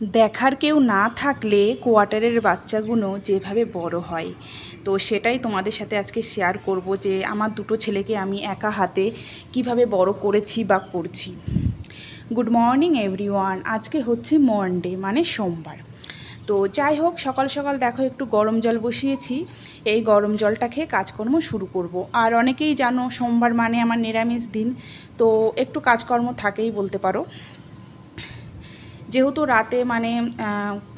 দেখার কেউ না থাকলে কোয়ার্টারের বাচ্চাগুলো যেভাবে বড় হয়। তো সেটাই তোমাদের সাথে আজকে শেয়ার করব যে আমার দুটো ছেলেকে আমি একা হাতে কীভাবে বড় করেছি বা করছি। গুড মর্নিং এভরিওয়ান আজকে হচ্ছে মনডে মানে সোমবার। তো যাই হোক, সকাল সকাল দেখো একটু গরম জল বসিয়েছি। এই গরম জলটা খেয়ে কাজকর্ম শুরু করব। আর অনেকেই জানো, সোমবার মানে আমার নিরামিষ দিন। তো একটু কাজকর্ম থাকেই বলতে পারো। যেহেতু রাতে মানে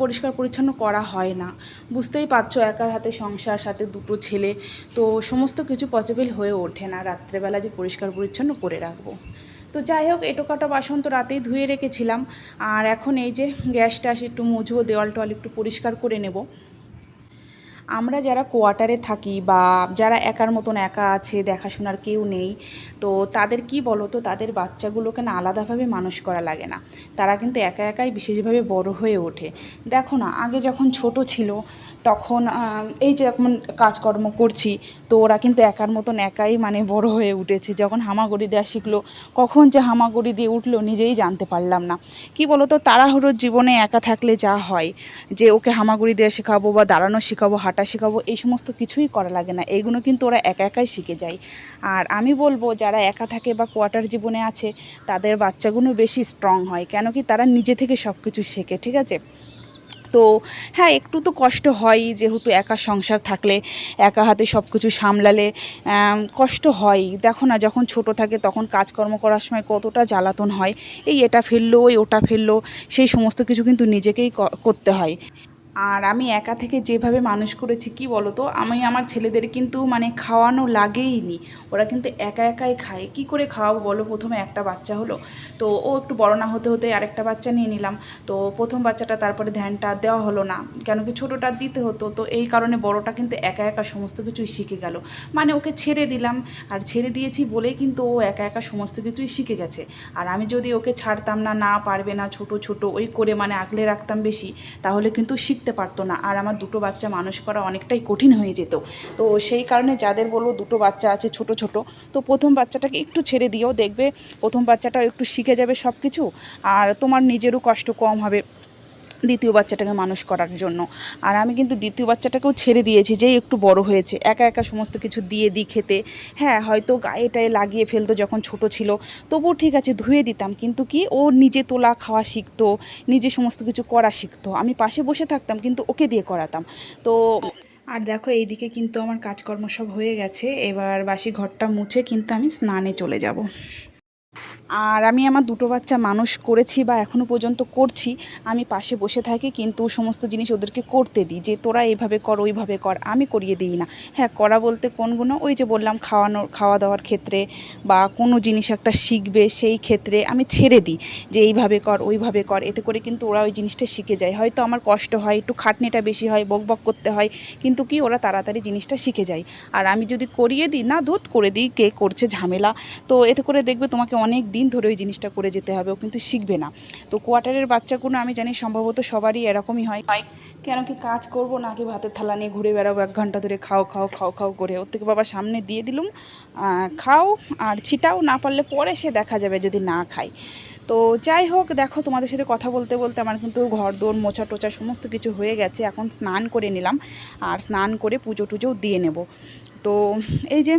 পরিষ্কার পরিচ্ছন্ন করা হয় না, বুঝতেই পারছ একার হাতে সংসার, সাথে দুটো ছেলে, তো সমস্ত কিছু পসিবল হয়ে ওঠে না। রাত্রেবেলা যে পরিষ্কার পরিচ্ছন্ন করে রাখব। তো যাই হোক, এটো কাটা বাসন তো রাতেই ধুয়ে রেখেছিলাম। আর এখন এই যে গ্যাসটা একটু মুছবো দেওয়াল টোয়াল একটু পরিষ্কার করে নেব। আমরা যারা কোয়ার্টারে থাকি বা যারা একার মতন একা আছে, দেখাশোনার কেউ নেই, তো তাদের কি বলো তো তাদের বাচ্চাগুলোকে না আলাদাভাবে মানুষ করা লাগে না। তারা কিন্তু একা একাই বিশেষভাবে বড় হয়ে ওঠে। দেখো না, আগে যখন ছোট ছিল, তখন এই যে এখন কাজকর্ম করছি, তো ওরা কিন্তু একার মতন একাই মানে বড় হয়ে উঠেছে। যখন হামাগুড়ি দেওয়া শিখলো, কখন যে হামাগুড়ি দিয়ে উঠল নিজেই জানতে পারলাম না। কি বলো তো তাড়াহুড়োর জীবনে একা থাকলে যা হয়, যে ওকে হামাগুড়ি দেওয়া শেখাবো বা দাঁড়ানো শেখাবো, হাঁটা শেখাবো, এই সমস্ত কিছুই করা লাগে না। এইগুলো কিন্তু ওরা একা একাই শিখে যায়। আর আমি বলব, যারা একা থাকে বা কোয়ার্টার জীবনে আছে, তাদের বাচ্চাগুলো বেশি স্ট্রং হয় কেন কি তারা নিজে থেকে সব কিছু শেখে, ঠিক আছে? তো হ্যাঁ একটু তো কষ্ট হয় যেহেতু একা সংসার থাকলে, একা হাতে সব কিছু সামলালে কষ্ট হয়। দেখো না, যখন ছোট থাকে তখন কাজকর্ম করার সময় কতটা জ্বালাতন হয়, এই এটা ফেলল, ওই ওটা ফেলল, সেই সমস্ত কিছু কিন্তু নিজেকেই করতে হয়। আর আমি একা থেকে যেভাবে মানুষ করেছি, কি বলো তো আমি আমার ছেলেদের কিন্তু মানে খাওয়ানো লাগেই নি ওরা কিন্তু একা একাই খায়। কি করে খাওয়াবো বলো? প্রথমে একটা বাচ্চা হলো। তো ও একটু বড় না হতে হতে আরেকটা বাচ্চা নিয়ে নিলাম। তো প্রথম বাচ্চাটা তারপরে ধ্যানটা দেওয়া হলো না। কেন কি ছোটোটা দিতে হতো। তো এই কারণে বড়টা কিন্তু একা একা সমস্ত কিছুই শিখে গেল। মানে ওকে ছেড়ে দিলাম। আর ছেড়ে দিয়েছি বলেই কিন্তু ও একা একা সমস্ত কিছুই শিখে গেছে। আর আমি যদি ওকে ছাড়তাম না না পারবে না ছোট ছোট, ওই করে মানে আগলে রাখতাম বেশি, তাহলে কিন্তু শিখতে পারতো না। আর আমার দুটো বাচ্চা মানুষ করা অনেকটাই কঠিন হয়ে যেত। তো সেই কারণে যাদের বলব দুটো বাচ্চা আছে ছোট ছোট, তো প্রথম বাচ্চাটাকে একটু ছেড়ে দিও দেখবে, প্রথম বাচ্চাটাও একটু শিখে যাবে সব কিছু আর তোমার নিজেরও কষ্ট কম হবে। দ্বিতীয় বাচ্চাটাকে মানুষ করার জন্য। আর আমি কিন্তু দ্বিতীয় বাচ্চাটাকেও ছেড়ে দিয়েছি, যেই একটু বড় হয়েছে। একা একা সমস্ত কিছু দিয়ে দিই খেতে। হ্যাঁ হয়তো গায়ে টায়ে লাগিয়ে ফেলতো যখন ছোট ছিল। তবুও ঠিক আছে, ধুয়ে দিতাম। কিন্তু কি, ও নিজে তোলা খাওয়া শিখতো, নিজে সমস্ত কিছু করা শিখতো। আমি পাশে বসে থাকতাম, কিন্তু ওকে দিয়ে করাতাম। তো আর দেখো, এইদিকে কিন্তু আমার কাজকর্ম সব হয়ে গেছে। এবার বাসি ঘরটা মুছে কিন্তু আমি স্নানে চলে যাব। আর আমি আমার দুটো বাচ্চা মানুষ করেছি বা এখনও পর্যন্ত করছি, আমি পাশে বসে থাকি, কিন্তু সমস্ত জিনিস ওদেরকে করতে দিই, যে তোরা এইভাবে কর, ওইভাবে কর, আমি করিয়ে দিই না। হ্যাঁ করা বলতে কোনগুলো ওই যে বললাম খাওয়ানোর খাওয়া দাওয়ার ক্ষেত্রে বা কোনো জিনিস একটা শিখবে, সেই ক্ষেত্রে আমি ছেড়ে দিই, যে এইভাবে কর, ওইভাবে কর, এতে করে কিন্তু ওরা ওই জিনিসটা শিখে যায়। হয়তো আমার কষ্ট হয়, একটু খাটনিটা বেশি হয়, বক বক করতে হয়, কিন্তু কি ওরা তাড়াতাড়ি জিনিসটা শিখে যায়। আর আমি যদি করিয়ে দিই, না ধুত, করে দিই, কে করছে ঝামেলা। তো এতে করে দেখবে তোমাকে অনেক দিন ধরে ওই জিনিসটা করে যেতে হবে, ও কিন্তু শিখবে না। তো কোয়ার্টারের বাচ্চাগুলো আমি জানি সম্ভবত সবারই এরকমই হয়। কেন কি কাজ করব নাকি ভাতের থালা নিয়ে ঘুরে বেড়াবো, এক ঘণ্টা ধরে খাও খাও খাও খাও করে। ওর থেকে বাবা সামনে দিয়ে দিলুম খাও আর ছিটাও, না পারলে পরে সে দেখা যাবে যদি না খায়। তো যাই হোক, দেখো তোমাদের সাথে কথা বলতে বলতে আমার কিন্তু ঘর দোর, মোছা টোচা সমস্ত কিছু হয়ে গেছে। এখন স্নান করে নিলাম, আর স্নান করে পুজো টুজোও দিয়ে নেব। তো এই যে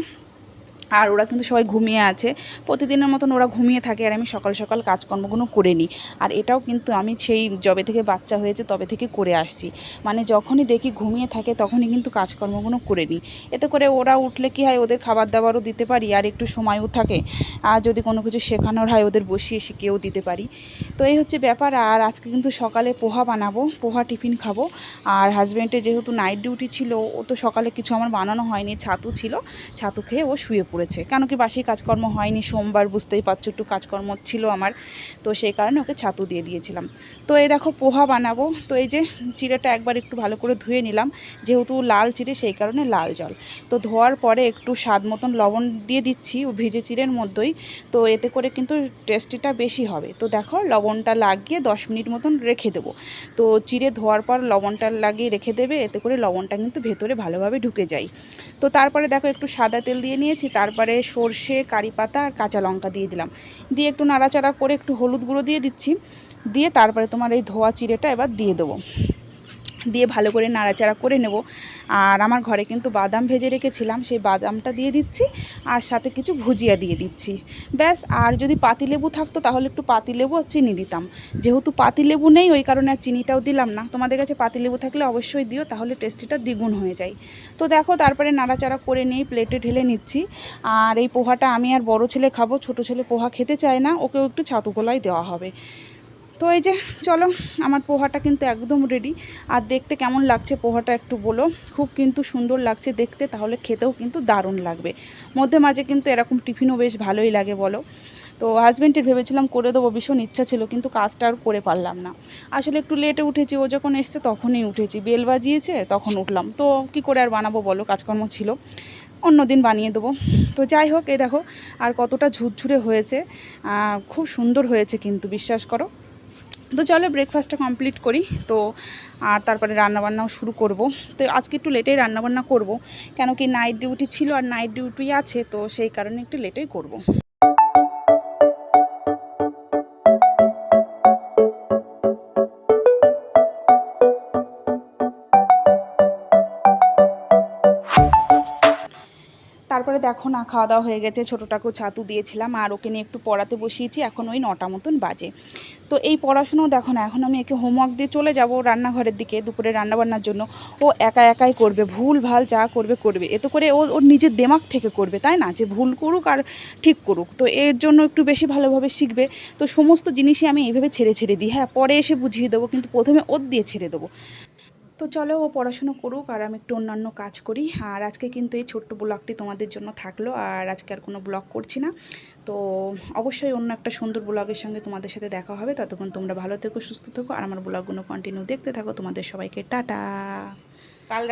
আর ওরা কিন্তু সবাই ঘুমিয়ে আছে। প্রতিদিনের মতন ওরা ঘুমিয়ে থাকে আর আমি সকাল সকাল কাজকর্মগুলো করে নিই। আর এটাও কিন্তু আমি সেই যবে থেকে বাচ্চা হয়েছে তবে থেকে করে আসছি। মানে যখনই দেখি ঘুমিয়ে থাকে তখনই কিন্তু কাজকর্মগুলো করে নিই। এতে করে ওরা উঠলে কি হয়? ওদের খাবার দাবারও দিতে পারি আর একটু সময়ও থাকে। আর যদি কোনো কিছু শেখানোর হয় ওদের বসিয়ে শিখিয়েও দিতে পারি। তো এই হচ্ছে ব্যাপার। আর আজকে কিন্তু সকালে পোহা বানাবো। পোহা টিফিন খাব। আর হাজব্যান্ডের যেহেতু নাইট ডিউটি ছিল, ও তো সকালে কিছু আমার বানানো হয়নি, ছাতু ছিল। ছাতু খেয়ে ও শুয়ে পড়েছে কেন কি বাসি কাজকর্ম হয়নি, সোমবার বুঝতেই পারছ, একটু কাজকর্ম ছিল আমার। তো সেই কারণে ওকে ছাতু দিয়ে দিয়েছিলাম। তো এই দেখো পোহা বানাবো। তো এই যে চিড়েটা একবার একটু ভালো করে ধুয়ে নিলাম। যেহেতু লাল চিড়ে, সেই কারণে লাল জল। তো ধোয়ার পরে একটু স্বাদ মতন লবণ দিয়ে দিচ্ছি ও ভেজে চিড়ের মধ্যেই। তো এতে করে কিন্তু টেস্টিটা বেশি হবে। তো দেখো লবণটা লাগিয়ে দশ মিনিট মতন রেখে দেবো। তো চিড়ে ধোয়ার পর লবণটা লাগিয়ে রেখে দেবে। এতে করে লবণটা কিন্তু ভেতরে ভালোভাবে ঢুকে যায়। তো তারপরে দেখো একটু সাদা তেল দিয়ে নিয়েছি, তারপরে সর্ষে, কারি পাতা আর কাঁচা লঙ্কা দিয়ে দিলাম। দিয়ে একটু নাড়াচাড়া করে একটু হলুদ গুঁড়ো দিয়ে দিচ্ছি। দিয়ে তারপরে তোমার এই ধোয়া চিড়েটা এবার দিয়ে দেবো। দিয়ে ভালো করে নাড়াচাড়া করে নেব। আর আমার ঘরে কিন্তু বাদাম ভেজে রেখেছিলাম, সেই বাদামটা দিয়ে দিচ্ছি আর সাথে কিছু ভুজিয়া দিয়ে দিচ্ছি। ব্যাস, আর যদি পাতিলেবু থাকতো তাহলে একটু পাতিলেবু আর চিনি দিতাম। যেহেতু পাতিলেবু নেই, ওই কারণে আর চিনিটাও দিলাম না। তোমাদের কাছে পাতিলেবু থাকলে অবশ্যই দিও, তাহলে টেস্টিটা দ্বিগুণ হয়ে যায়। তো দেখো, তারপরে নাড়াচাড়া করে নিয়ে প্লেটে ঢেলে নিচ্ছি। আর এই পোহাটা আমি আর বড় ছেলে খাব, ছোট ছেলে পোহা খেতে চায় না, ওকেও একটু ছাতু গোলাই দেওয়া হবে। তো এই যে, চলো, আমার পোহাটা কিন্তু একদম রেডি আর দেখতে কেমন লাগছে পোহাটা একটু বলো। খুব কিন্তু সুন্দর লাগছে দেখতে, তাহলে খেতেও কিন্তু দারুণ লাগবে। মধ্যে মাঝে কিন্তু এরকম টিফিনও বেশ ভালোই লাগে বলো। তো হাজব্যান্ডের ভেবেছিলাম করে দেবো, ভীষণ ইচ্ছা ছিল, কিন্তু কাজটা আর করে পারলাম না। আসলে একটু লেটে উঠেছি, ও যখন এসছে তখনই উঠেছি। বেল বাজিয়েছে, তখন উঠলাম। তো কি করে আর বানাবো বলো, কাজকর্ম ছিল। অন্য দিন বানিয়ে দেবো। তো যাই হোক এ দেখো, আর কতটা ঝুরঝুরে হয়েছে। খুব সুন্দর হয়েছে কিন্তু, বিশ্বাস করো। তো চলো ব্রেকফাস্টটা কমপ্লিট করি। তো, আর তারপরে রান্নাবান্নাও শুরু করব। তো আজকে একটু লেটেই রান্নাবান্না করব, কেন কি নাইট ডিউটি ছিল আর নাইট ডিউটি আছে, তো সেই কারণে একটু লেটেই করব। তারপরে দেখো না, খাওয়া দাওয়া হয়ে গেছে, ছোটোটাকেও ছাতু দিয়েছিলাম আর ওকে নিয়ে একটু পড়াতে বসিয়েছি, এখন ওই নটা মতন বাজে। তো এই পড়াশুনোও দেখো না, এখন আমি একে হোমওয়ার্ক দিয়ে চলে যাব রান্নাঘরের দিকে দুপুরে রান্নাবান্নার জন্য। ও একা একাই করবে, ভুল ভালো যা করবে করবে। এতে করে ও, ওর নিজের দেমাগ থেকে করবে, তাই না? যে ভুল করুক আর ঠিক করুক। তো এর জন্য একটু বেশি ভালোভাবে শিখবে। তো সমস্ত জিনিসই আমি এইভাবে ছেড়ে ছেড়ে দিই। হ্যাঁ পরে এসে বুঝিয়ে দেবো, কিন্তু প্রথমে ওর দিয়ে ছেড়ে দেবো। তো চলো ও পড়াশুনো করুক আর আমি একটু অন্যান্য কাজ করি। আর আজকে কিন্তু এই ছোট্ট ব্লগটি তোমাদের জন্য থাকল আর আজকে আর কোনো ব্লগ করছি না। তো অবশ্যই অন্য একটা সুন্দর ব্লগের সঙ্গে তোমাদের সাথে দেখা হবে। ততক্ষণ তোমরা ভালো থেকো, সুস্থ থেকো আর আমার ব্লগগুলো কন্টিনিউ দেখতে থাকো। তোমাদের সবাইকে টাটা। কাল